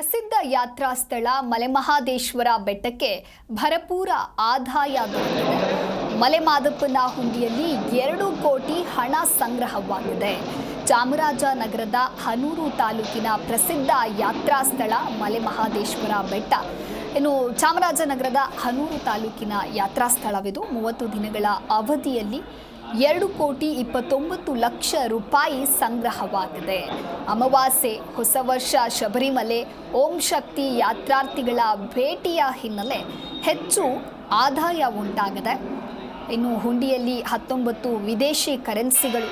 ಪ್ರಸಿದ್ಧ ಯಾತ್ರಾ ಸ್ಥಳ ಮಲೆಮಹಾದೇಶ್ವರ ಬೆಟ್ಟಕ್ಕೆ ಭರಪೂರ ಆದಾಯ ದೊರೆತಿದೆ. ಮಲೆಮಾದಪ್ಪನ ಹುಂಡಿಯಲ್ಲಿ ಎರಡು ಕೋಟಿ ಹಣ ಸಂಗ್ರಹವಾಗಿದೆ. ಚಾಮರಾಜನಗರದ ಹನೂರು ತಾಲೂಕಿನ ಪ್ರಸಿದ್ಧ ಯಾತ್ರಾ ಸ್ಥಳ ಮಲೆಮಹಾದೇಶ್ವರ ಬೆಟ್ಟ. ಇನ್ನು ಚಾಮರಾಜನಗರದ ಹನೂರು ತಾಲೂಕಿನ ಯಾತ್ರಾ ಸ್ಥಳವಿದು ಮೂವತ್ತು ದಿನಗಳ ಅವಧಿಯಲ್ಲಿ ಎರಡು ಕೋಟಿ ಇಪ್ಪತ್ತೊಂಬತ್ತು ಲಕ್ಷ ರೂಪಾಯಿ ಸಂಗ್ರಹವಾಗಿದೆ. ಅಮಾವಾಸ್ಯೆ, ಹೊಸ ವರ್ಷ, ಶಬರಿಮಲೆ, ಓಂ ಶಕ್ತಿ ಯಾತ್ರಾರ್ಥಿಗಳ ಭೇಟಿಯ ಹಿನ್ನೆಲೆ ಹೆಚ್ಚು ಆದಾಯ ಉಂಟಾಗಿದೆ. ಇನ್ನು ಹುಂಡಿಯಲ್ಲಿ ಹತ್ತೊಂಬತ್ತು ವಿದೇಶಿ ಕರೆನ್ಸಿಗಳು,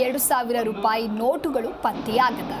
ಎರಡು ಸಾವಿರ ರೂಪಾಯಿ ನೋಟುಗಳು ಪತ್ತೆಯಾಗಿದೆ.